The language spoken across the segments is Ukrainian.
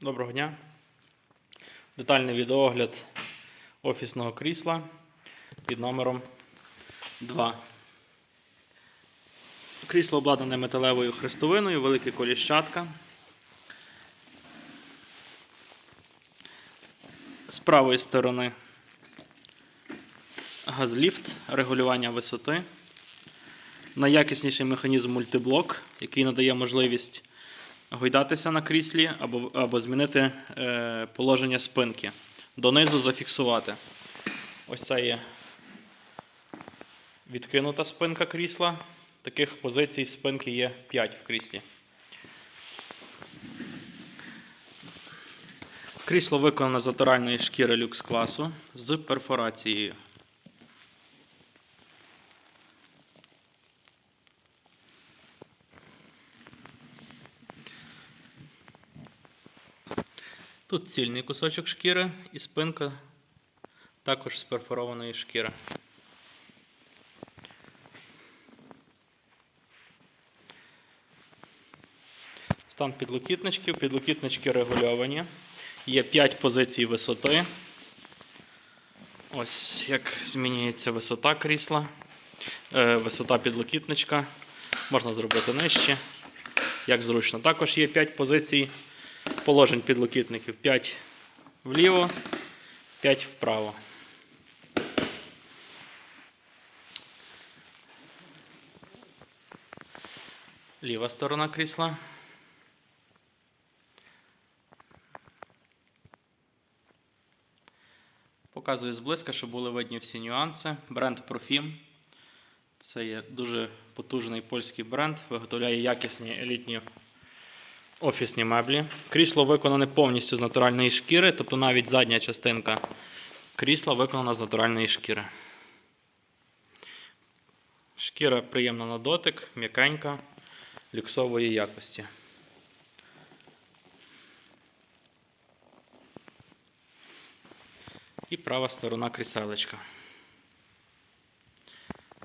Доброго дня. Детальний відеогляд офісного крісла під номером 2. Крісло обладнане металевою хрестовиною, велике коліщатка. З правої сторони газліфт, регулювання висоти. Найякісніший механізм мультиблок, який надає можливість гойдатися на кріслі або, або змінити е, положення спинки. Донизу зафіксувати. Ось це є відкинута спинка крісла. Таких позицій спинки є 5 в кріслі. Крісло виконане з натуральної шкіри люкс класу з перфорацією. Тут цільний кусочок шкіри і спинка також з перфорованої шкіри. Стан підлокітничків. Підлокітнички регульовані. Є 5 позицій висоти. Ось як змінюється висота крісла, е, висота підлокітничка. Можна зробити нижче. Як зручно. Також є 5 позицій положень підлокітників 5 вліво, 5 вправо. Ліва сторона крісла. Показую зблизька, щоб були видні всі нюанси. Бренд Profim. Це є дуже потужний польський бренд, виготовляє якісні елітні офісні меблі. Крісло виконане повністю з натуральної шкіри, тобто навіть задня частинка крісла виконана з натуральної шкіри. Шкіра приємна на дотик, м'якенька, люксової якості. І права сторона кріселечка.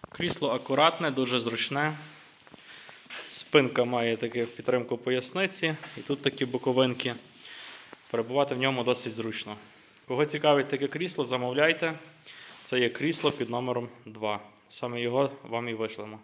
Крісло акуратне, дуже зручне. Спинка має таку підтримку поясниці, і тут такі боковинки. Перебувати в ньому досить зручно. Кого цікавить таке крісло, замовляйте. Це є крісло під номером 2. Саме його вам і вишлемо.